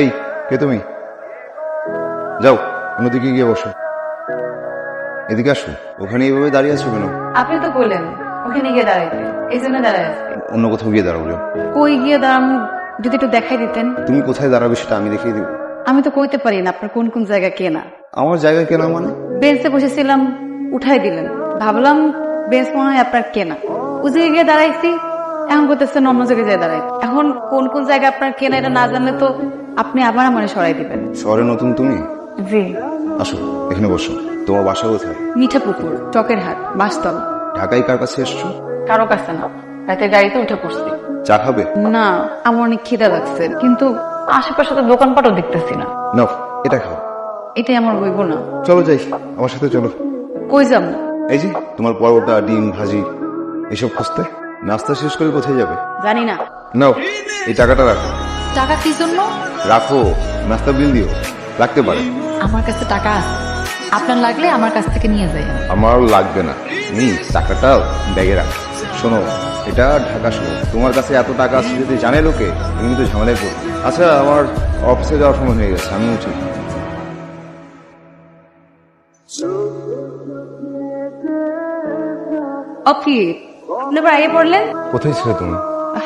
এই কে তুমি? যাও অন্যদিকে গিয়ে বসো। এদিকে আসো। ওখানে এইভাবে দাঁড়িয়ে আছো কেন? আপনি তো বললেন ওখানে গিয়ে দাঁড়াইতে। এই জন্য দাঁড়ায় অন্য কোথাও গিয়ে দাঁড়াবো কই গিয়ে দাঁড়ানো যদি একটু দেখাই দিতেন। তুমি কোথায় দাঁড়াবে সেটা আমি দেখিয়ে দিব। আমি তো কইতে পারি না আপনার কোন কোন জায়গা কেনা আমার জায়গা কেনা মানে? বেঞ্চে বসেছিলাম উঠাই দিলেন। ভাবলাম বেঞ্চ মনে হয় আপনার কেনা উজিয়ে গিয়ে দাঁড়াইছি এখন করতেছেন অন্য জায়গায় যেয়ে দাঁড়াই এখন কোন কোন জায়গা আপনার কেনা এটা না জানলে তো আপনি আবার আমার সরাই দিবেন। শহরে নতুন তুমি? জি। আসো এখানে বসো। তোমার বাসা কোথায়? মিঠা পুকুর চকের হাট বাসতল। ঢাকায় কার কাছে এসছো? কারও কাছে না। রাতে গাড়িতে উঠে পড়ছি। চা খাবে? না আমার অনেক খিদা লাগছে কিন্তু আশেপাশে তো দোকানপাটও দেখতেছি না। নাও এটা খাও। এটাই আমার বইব না। চলো যাই আমার সাথে চলো। কই যাব? এই যে তোমার পরোটা ডিম ভাজি এসব খুঁজতে? নাস্তা শেষ করে কোথায় যাবে? জানি না। নাও এই টাকাটা রাখো। টাকা কি জন্য? রাখো নাস্তা বিল দিও। লাগতে পারে। আমার কাছে টাকা আছে। আপনার লাগলে আমার কাছ থেকে নিয়ে যায়। আমারও লাগবে না। হুম টাকাটা ব্যাগে রাখ। শোনো এটা ঢাকা শহর। তোমার কাছে এত টাকা আছে যদি জানে লোকে তুমি তো ঝামেলায় পড়বে। আচ্ছা আমার অফিসে যাওয়ার সময় হয়ে গেছে আমি উঠি। অফি আপনি আবার আগে পড়লেন? কোথায় ছিল তুমি?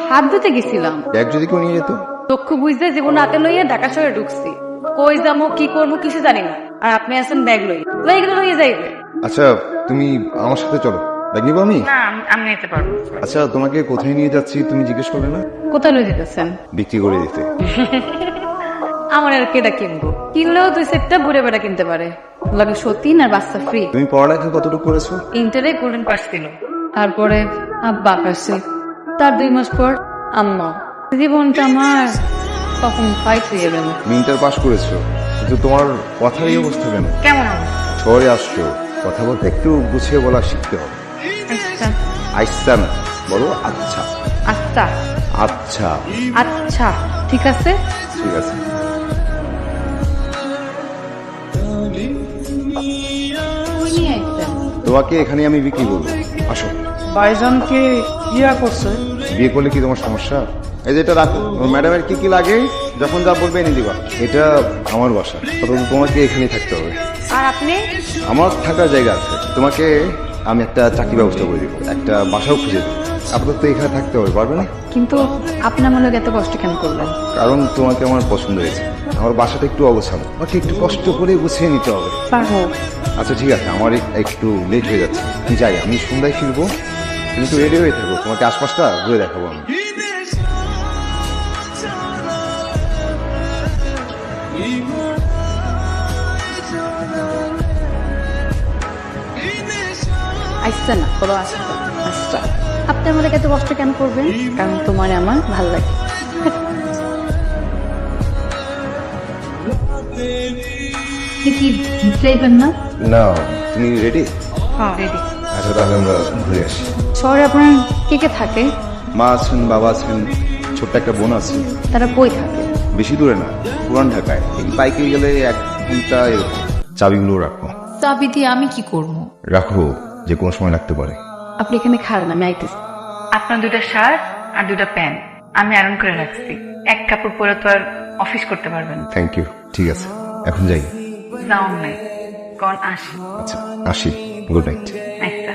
হাত ধুতে গেছিলাম। ব্যাগ যদি কেউ নিয়ে যেত? চক্ষু বুঝতে জীবন হাতে লইয়া ঢাকা শহরে ঢুকছি। কই যাব কি করব কিছু জানি না। আর আপনি আছেন ব্যাগ লই। লই গেলে লইয়ে যাইবে। আচ্ছা তুমি আমার সাথে চলো। ব্যাগ নিবো আমি? না আমি নিতে পারব। আচ্ছা তোমাকে কোথায় নিয়ে যাচ্ছি তুমি জিজ্ঞেস করবে না? কোথায় লই দিতেছেন বিক্রি করে দিতে। আমার আর কেটা কিনবো? কিনলেও দুই সেটটা ঘুরে বেড়া কিনতে পারে। লাগে সতীন আর বাচ্চা ফ্রি তুমি পড়ালেখা কতটুকু করেছ? ইন্টারে গোল্ডেন পাস ছিল তারপরে আব্বা আসছে তার দুই মাস পর আম্মা। জীবনটা আমার তখন ফাইট হয়ে গেল তুমি ইন্টার পাস করেছ কিন্তু তোমার কথার এই অবস্থা কেন? কেমন শহরে আসছো কথা বলতে একটু গুছিয়ে বলা শিখতে হবে। আচ্ছা। আইসা না বলো আচ্ছা। আচ্ছা। আচ্ছা। আচ্ছা ঠিক আছে? ঠিক আছে। তোমাকে এখানে আমি বিক্রি করব। আসো। ভাইজানকে ইয়া করছে। বিয়ে করলে কি তোমার সমস্যা? এই যে এটা রাখো। ম্যাডামের কি কি লাগে? যখন যা বলবে এনে দিবা। এটা আমার বাসা। অথচ তোমাকে এখানেই থাকতে হবে। আর আপনি? আমার থাকার জায়গা আছে। তোমাকে আমি একটা চাকরি ব্যবস্থা করে দিব। একটা বাসাও খুঁজে দেবো। আপাতত এখানে থাকতে হবে পারবে না? কিন্তু আপনি আমার লোক এত কষ্ট কেন করলেন? কারণ তোমাকে আমার পছন্দ হয়েছে। আমার বাসাটা একটু অগোছালো। আমাকে একটু কষ্ট করে গুছিয়ে নিতে হবে। পারব। আচ্ছা ঠিক আছে আমার এক- একটু লেট হয়ে যাচ্ছে। আমি যাই আমি সন্ধ্যায় ফিরবো। কিন্তু রেডি হয়ে থাকব তোমাকে আশপাশটা ঘুরে দেখাবো আমি। আসছে না কোনো আসছে আপনি আমাদের এত কষ্ট কেন করবেন? কারণ তোমার আমার ভালো লাগে। কি চাইবেন না? না তুমি রেডি হ্যাঁ রেডি আচ্ছা তাহলে আমরা ঘুরে আসি। শহরে আপনার কে কে থাকে? মা আছেন বাবা আছেন ছোট্ট একটা বোন আছে। তারা কই থাকে? বেশি দূরে না পুরান ঢাকায়। বাইকে গেলে এক ঘণ্টা এরকম। চাবিগুলো রাখো। চাবি দিয়ে আমি কি করব? রাখো যে কোনো সময় লাগতে পারে। আপনি এখানে খাড়ান আমি আইতেছি। আপনার দুটা শার্ট আর দুটা প্যান্ট আমি আয়রন করে রাখছি। এক কাপড় পরে তো আর অফিস করতে পারবেন থ্যাংক ইউ ঠিক আছে এখন যাই। যাওন নাই কোন আসি আচ্ছা আসি। গুড নাইট আচ্ছা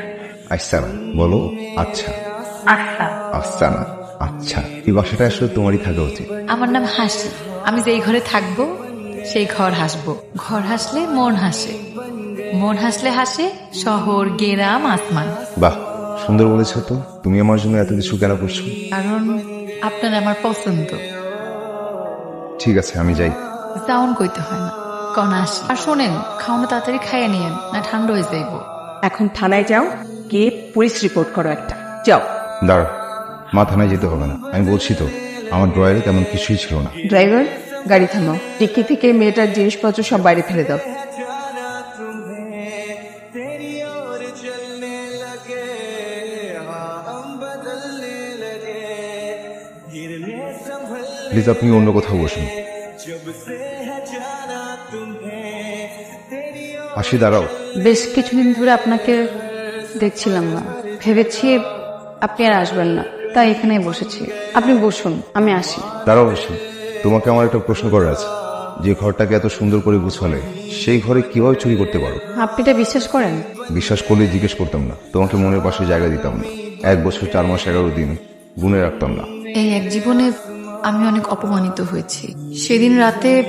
আচ্ছা না বলো আচ্ছা। আচ্ছা। আচ্ছা না আচ্ছা। এই বাসাটা আসলে তোমারই থাকা উচিত। আমার নাম হাসি। আমি যেই ঘরে থাকব সেই ঘর হাসবো। ঘর হাসলে মন হাসে। মন হাসলে হাসে শহর গেরাম আসমান। বাহ সুন্দর বলেছ তো। তুমি আমার জন্য এত কিছু কেন করছ? কারণ আপনার আমার পছন্দ। ঠিক আছে আমি যাই। যাওন কইতে হয় না। কন আসি। আর শোনেন খাওয়ানো তাড়াতাড়ি খাইয়ে নিয়েন না ঠান্ডা হয়ে যাইব। এখন থানায় যাও গিয়ে পুলিশ রিপোর্ট করো একটা। যাও। দাঁড়া মা থানায় যেতে হবে না। আমি বলছি তো আমার ড্রয়ারে তেমন কিছুই ছিল না। ড্রাইভার গাড়ি থামাও। ডিক্কি থেকে মেয়েটার জিনিসপত্র সব বাইরে ফেলে দাও। প্লিজ আপনি অন্য কোথাও বসুন। হাসি দাঁড়াও। বেশ কিছুদিন ধরে আপনাকে দেখছিলাম না। ভেবেছি আপনি আর আসবেন না। তাই এখানেই বসেছি। আপনি বসুন আমি আসি। তারা অবশ্য তোমাকে আমার একটা প্রশ্ন করার আছে। যে ঘরটাকে এত সুন্দর করে গুছালে সেই ঘরে কীভাবে চুরি করতে পারো? আপনি এটা বিশ্বাস করেন? বিশ্বাস করলে জিজ্ঞেস করতাম না। তোমাকে মনের পাশে জায়গা দিতাম না। এক বছর চার মাস এগারো দিন গুনে রাখতাম না। এই এক জীবনে আমি অনেক অপমানিত হয়েছি। সেদিন রাতে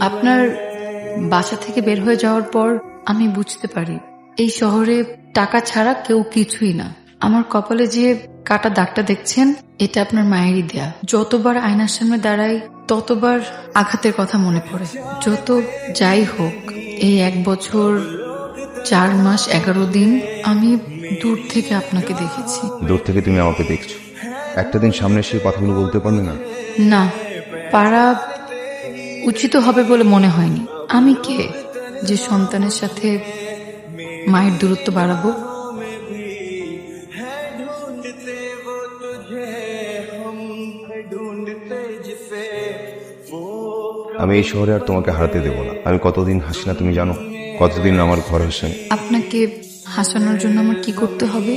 আপনার বাসা থেকে বের হয়ে যাওয়ার পর আমি বুঝতে পারি এই শহরে টাকা ছাড়া কেউ কিছুই না। আমার কপালে যে কাটা দাগটা দেখছেন এটা আপনার মায়েরই দেয়া। যতবার আয়নার সামনে দাঁড়াই ততবার আঘাতের কথা মনে পড়ে। যত যাই হোক এই এক বছর চার মাস এগারো দিন আমি দূর থেকে আপনাকে দেখেছি। দূর থেকে তুমি আমাকে দেখছ। একটা দিন সামনে সেই কথাগুলো বলতে পারলে না? না পারা উচিত হবে বলে মনে হয়নি। আমি কে যে সন্তানের সাথে মায়ের দূরত্ব বাড়াবো? আমি এই শহরে আর তোমাকে হারাতে দেবো না। আমি কতদিন হাসি না তুমি জানো? কতদিন আমার ঘর হাসে আপনাকে হাসানোর জন্য আমার কি করতে হবে?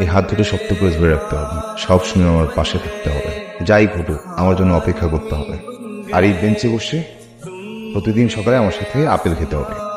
এই হাত দুটো শক্ত করে ধরে রাখতে হবে। সব সময় আমার পাশে থাকতে হবে। যাই ঘটুক আমার জন্য অপেক্ষা করতে হবে। আর এই বেঞ্চে বসে প্রতিদিন সকালে আমার সাথে আপেল খেতে হবে